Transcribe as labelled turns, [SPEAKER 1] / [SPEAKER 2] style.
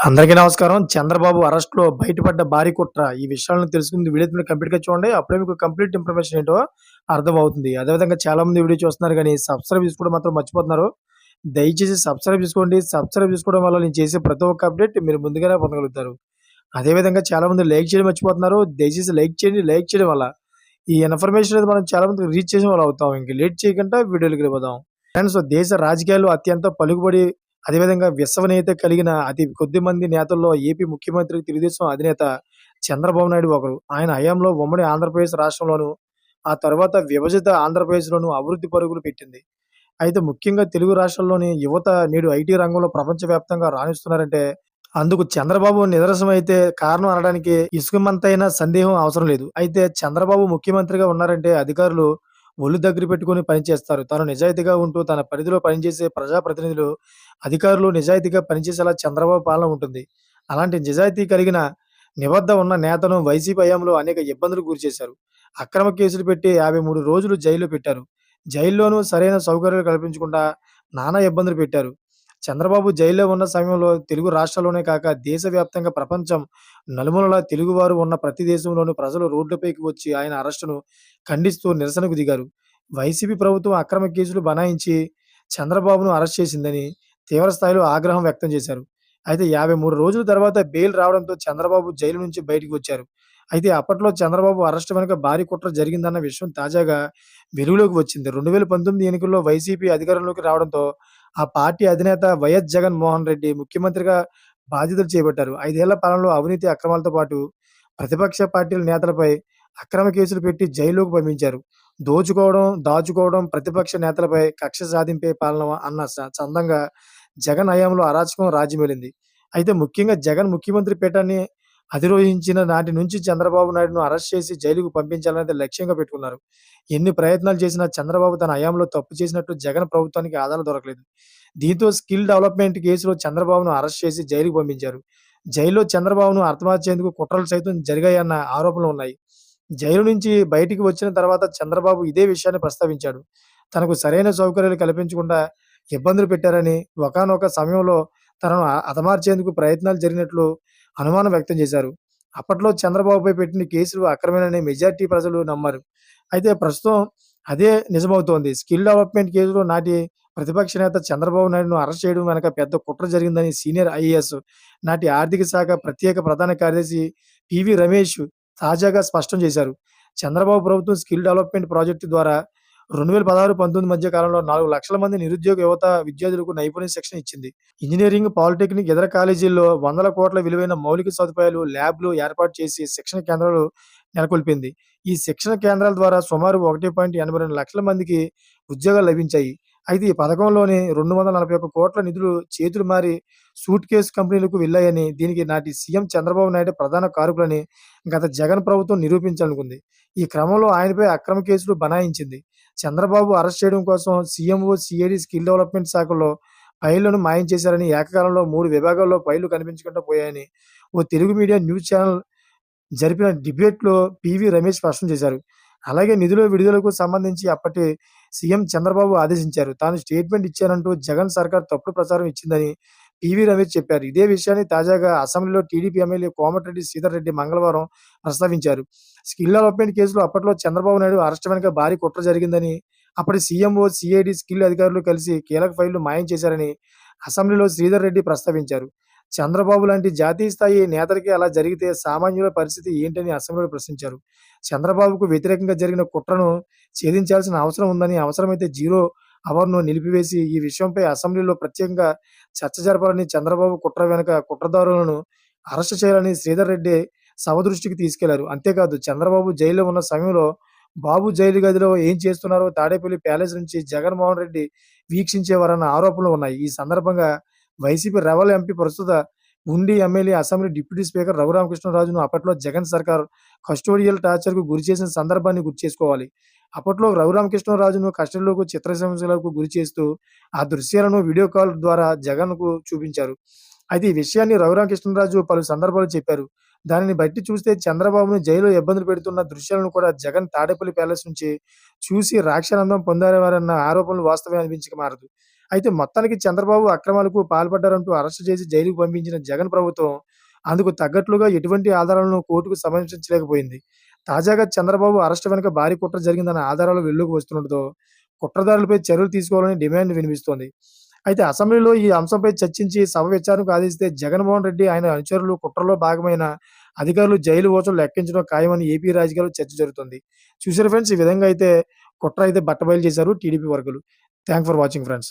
[SPEAKER 1] అందరికీ నమస్కారం. చంద్రబాబు అరెస్ట్‌లో బయటపడ్డ భారీ కుట్ర. ఈ విషయాలను తెలుసుకుంది వీడియో మీరు కంప్లీట్‌గా చూడండి. అప్పుడే మీకు కంప్లీట్ ఇన్ఫర్మేషన్ ఏంటో అర్థమవుతుంది. అదేవిధంగా చాలామంది వీడియో చూస్తున్నారు కానీ సబ్స్క్రైబ్ చేసుకోవడం మాత్రం మర్చిపోతున్నారు. దయచేసి సబ్స్క్రైబ్ చేసుకోండి. సబ్స్క్రైబ్ చేసుకోవడం వల్ల నేను చేసే ప్రతి ఒక్క అప్డేట్ మీరు ముందుగానే పొందగలుగుతారు. అదేవిధంగా చాలామంది లైక్ చేయడం మర్చిపోతున్నారు. దయచేసి లైక్ చేయండి. లైక్ చేయడం వల్ల ఈ ఇన్ఫర్మేషన్ అనేది మనం చాలా మందికి రీచ్ చేసిన వాళ్ళు అవుతాం. ఇంక లేట్ చేయకుండా వీడియోలోకి వెళ్ళిపోదాం. ఫ్రెండ్స్ దేశ రాజకీయాల్లో అత్యంత పలుకుబడి అదేవిధంగా విశ్వనీయత కలిగిన అతి కొద్ది మంది నేతల్లో ఏపీ ముఖ్యమంత్రి తెలుగుదేశం అధినేత చంద్రబాబు నాయుడు ఒకరు. ఆయన హయాంలో ఉమ్మడి ఆంధ్రప్రదేశ్ రాష్ట్రంలోను, ఆ తర్వాత విభజిత ఆంధ్రప్రదేశ్‌లోను అభివృద్ధి పరుగులు పెట్టింది. అయితే ముఖ్యంగా తెలుగు రాష్ట్రాల్లోని యువత నేడు ఐటీ రంగంలో ప్రపంచవ్యాప్తంగా రాణిస్తున్నారంటే అందుకు చంద్రబాబు నిదర్శనమైతే కారణం అనడానికి ఇసుకమంతైనా సందేహం అవసరం లేదు. అయితే చంద్రబాబు ముఖ్యమంత్రిగా ఉన్నారంటే అధికారులు ఒళ్ళు దగ్గర పెట్టుకొని పనిచేస్తారు. తాను నిజాయితీగా ఉంటూ తన పరిధిలో పనిచేసే ప్రజాప్రతినిధులు, అధికారులు నిజాయితీగా పనిచేసేలా చంద్రబాబు పాలన ఉంటుంది. అలాంటి నిజాయితీ కలిగిన నిబద్ధ ఉన్న నేతను వైసీపీ హయాంలో అనేక ఇబ్బందులు గురిచేశారు. అక్రమ కేసులు పెట్టి 53 రోజులు జైల్లో పెట్టారు. జైల్లోనూ సరైన సౌకర్యాలు కల్పించకుండా నానా ఇబ్బందులు పెట్టారు. చంద్రబాబు జైల్లో ఉన్న సమయంలో తెలుగు రాష్ట్రాల్లోనే కాక దేశవ్యాప్తంగా ప్రపంచం నలుమూలలా తెలుగువారు ఉన్న ప్రతి దేశంలోనూ ప్రజలు రోడ్లపైకి వచ్చి ఆయన అరెస్టును ఖండిస్తూ నిరసనకు దిగారు. వైసీపీ ప్రభుత్వం అక్రమ కేసులు బనాయించి చంద్రబాబును అరెస్ట్ చేసిందని తీవ్ర స్థాయిలో ఆగ్రహం వ్యక్తం చేశారు. అయితే 53 రోజుల తర్వాత బెయిల్ రావడంతో చంద్రబాబు జైలు నుంచి బయటికి వచ్చారు. అయితే అప్పట్లో చంద్రబాబు అరెస్ట్ వెనుక భారీ కుట్ర జరిగిందన్న విషయం తాజాగా వెలుగులోకి వచ్చింది. 2019 ఎన్నికల్లో వైసీపీ అధికారంలోకి రావడంతో ఆ పార్టీ అధినేత వైఎస్ జగన్‌మోహన్ రెడ్డి ముఖ్యమంత్రిగా బాధ్యతలు చేపట్టారు. ఐదేళ్ళ పాలనలో అవినీతి అక్రమాలతో పాటు ప్రతిపక్ష పార్టీల నేతలపై అక్రమ కేసులు పెట్టి జైలుకు పంపించారు. దోచుకోవడం, దాచుకోవడం, ప్రతిపక్ష నేతలపై కక్ష సాధింపే పాలన అన్న చందంగా జగన్ హయాంలో అరాచకం రాజ్యమేలింది. అయితే ముఖ్యంగా జగన్ ముఖ్యమంత్రి పీఠాన్ని అధిరోహించిన నాటి నుంచి చంద్రబాబు నాయుడును అరెస్ట్ చేసి జైలుకు పంపించాలనేది లక్ష్యంగా పెట్టుకున్నారు. ఎన్ని ప్రయత్నాలు చేసినా చంద్రబాబు తన హయాంలో తప్పు చేసినట్టు జగన్ ప్రభుత్వానికి ఆధారం దొరకలేదు. దీంతో స్కిల్ డెవలప్‌మెంట్ కేసులో చంద్రబాబును అరెస్ట్ చేసి జైలుకు పంపించారు. జైల్లో చంద్రబాబును హతమార్చేందుకు కుట్రలు సైతం జరిగాయన్న ఆరోపణలు ఉన్నాయి. జైలు నుంచి బయటికి వచ్చిన తర్వాత చంద్రబాబు ఇదే విషయాన్ని ప్రస్తావించాడు. తనకు సరైన సౌకర్యాలు కల్పించకుండా ఇబ్బందులు పెట్టారని, ఒకానొక సమయంలో తనను అతమార్చేందుకు ప్రయత్నాలు జరిగినట్లు అనుమానం వ్యక్తం చేశారు. అప్పట్లో చంద్రబాబుపై పెట్టిన కేసులు అక్రమేనని మెజార్టీ ప్రజలు నమ్మారు. అయితే ప్రస్తుతం అదే నిజమవుతోంది. స్కిల్ డెవలప్‌మెంట్ కేసులో నాటి ప్రతిపక్ష నేత చంద్రబాబు నాయుడును అరెస్ట్ చేయడం వెనక పెద్ద కుట్ర జరిగిందని సీనియర్ ఐఏఎస్, నాటి ఆర్థిక శాఖ ప్రత్యేక ప్రధాన కార్యదర్శి పివి రమేష్ తాజాగా స్పష్టం చేశారు. చంద్రబాబు ప్రభుత్వం స్కిల్ డెవలప్‌మెంట్ ప్రాజెక్టు ద్వారా 2016, 19 మధ్య కాలంలో 4,00,000 మంది నిరుద్యోగ యువత విద్యార్థులకు నైపుణ్య శిక్షణ ఇచ్చింది. ఇంజనీరింగ్ పాలిటెక్నిక్, ఇతర కాలేజీల్లో వందల కోట్ల విలువైన మౌలిక సదుపాయాలు, ల్యాబ్‌లు ఏర్పాటు చేసి శిక్షణ కేంద్రాలు నెలకొల్పింది. ఈ శిక్షణ కేంద్రాల ద్వారా సుమారు 1.82 లక్షల మందికి ఉద్యోగాలు లభించాయి. అయితే ఈ పథకంలోని 241 కోట్ల నిధులు చేతులు మారి సూట్ కేసు కంపెనీలకు వెళ్ళాయని దీనికి నాటి సీఎం చంద్రబాబు నాయుడు ప్రధాన కారకులని గత జగన్ ప్రభుత్వం నిరూపించాలనుకుంది. ఈ క్రమంలో ఆయనపై అక్రమ కేసులు బనాయించింది. చంద్రబాబు అరెస్ట్ చేయడం కోసం సీఎంఓ, సీఐడీ స్కిల్ డెవలప్‌మెంట్ శాఖలో ఫైళ్ళను మాయం చేశారని, ఏకకాలంలో మూడు విభాగాల్లో ఫైళ్ళు కనిపించకుండా పోయాయని ఓ తెలుగు మీడియా న్యూస్ ఛానల్ జరిపిన డిబేట్‌లో పివి రమేష్ స్పష్టం చేశారు. అలాగే నిధుల విడుదలకు సంబంధించి అప్పటి సీఎం చంద్రబాబు ఆదేశించారు. తాను స్టేట్‌మెంట్ ఇచ్చానంటూ జగన్ సర్కార్ తప్పుడు ప్రచారం ఇచ్చిందని పివి రమేష్ చెప్పారు. ఇదే విషయాన్ని తాజాగా అసెంబ్లీలో టీడీపీ ఎమ్మెల్యే కోమటిరెడ్డి శ్రీధర్ రెడ్డి మంగళవారం ప్రస్తావించారు. స్కిల్ డెవలప్‌మెంట్ కేసులో అప్పట్లో చంద్రబాబు నాయుడు అరెస్ట్ వెనుక భారీ కుట్ర జరిగిందని, అప్పటి సీఎంఓ, సీఐడీ స్కిల్ అధికారులు కలిసి కీలక ఫైళ్ళు మాయం చేశారని అసెంబ్లీలో శ్రీధర్ రెడ్డి ప్రస్తావించారు. చంద్రబాబు లాంటి జాతీయ స్థాయి నేతలకి అలా జరిగితే సామాన్యుల పరిస్థితి ఏంటని అసెంబ్లీలో ప్రశ్నించారు. చంద్రబాబుకు వ్యతిరేకంగా జరిగిన కుట్రను ఛేదించాల్సిన అవసరం ఉందని, అవసరమైతే జీరో అవర్‌ను నిలిపివేసి ఈ విషయంపై అసెంబ్లీలో ప్రత్యేకంగా చర్చ జరపాలని, చంద్రబాబు కుట్ర వెనుక కుట్రదారులను అరెస్ట్ చేయాలని శ్రీధర్ రెడ్డి సమదృష్టికి తీసుకెళ్ళారు. అంతేకాదు చంద్రబాబు జైల్లో ఉన్న సమయంలో బాబు జైలు గదిలో ఏం చేస్తున్నారో తాడేపల్లి ప్యాలెస్ నుంచి జగన్‌మోహన్ రెడ్డి వీక్షించేవారన్న ఆరోపణలు ఉన్నాయి. ఈ సందర్భంగా వైసీపీ రెవల్ ఎంపీ, ప్రస్తుత ఉండి ఎమ్మెల్యే, అసెంబ్లీ డిప్యూటీ స్పీకర్ రఘురామకృష్ణరాజును అప్పట్లో జగన్ సర్కార్ కస్టోడియల్ టార్చర్‌కు గురిచేసిన సందర్భాన్ని గుర్తు చేసుకోవాలి అప్పట్లో రఘురామకృష్ణరాజును కస్టడీలోకి, చిత్రహింసలకు గురిచేస్తూ ఆ దృశ్యాలను వీడియో కాల్ ద్వారా జగన్‌కు చూపించారు. అయితే ఈ విషయాన్ని రఘురామకృష్ణరాజు పలు సందర్భాలు చెప్పారు. దానిని బట్టి చూస్తే చంద్రబాబును జైల్లో ఇబ్బందులు పెడుతున్న దృశ్యాలను కూడా జగన్ తాడేపల్లి ప్యాలెస్ నుంచి చూసి రాక్షానందం పొందారేవారన్న ఆరోపణలు వాస్తవమే అనిపించక మారదు అయితే మొత్తానికి చంద్రబాబు అక్రమాలకు పాల్పడ్డారంటూ అరెస్ట్ చేసి జైలుకు పంపించిన జగన్ ప్రభుత్వం అందుకు తగ్గట్లుగా ఎటువంటి ఆధారాలను కోర్టుకు సమర్పించలేకపోయింది తాజాగా చంద్రబాబు అరెస్ట్ వెనుక భారీ కుట్ర జరిగిందన్న ఆధారాలు వెల్లుకు వస్తుండటంతో కుట్రదారులపై చర్యలు తీసుకోవాలని డిమాండ్ వినిపిస్తోంది. అయితే అసెంబ్లీలో ఈ అంశంపై చర్చించి సభ విచారణకు ఆదేశిస్తే జగన్మోహన్ రెడ్డి ఆయన అనుచరులు కుట్రలో భాగమైన అధికారులు జైలు ఓచలు లెక్కించడం ఖాయమని ఏపీ రాజకీయాల్లో చర్చ జరుగుతుంది. చూసారు ఫ్రెండ్స్ ఈ విధంగా అయితే కుట్ర అయితే బట్టబయలు చేశారు TDP వర్గులు. Thank for watching friends.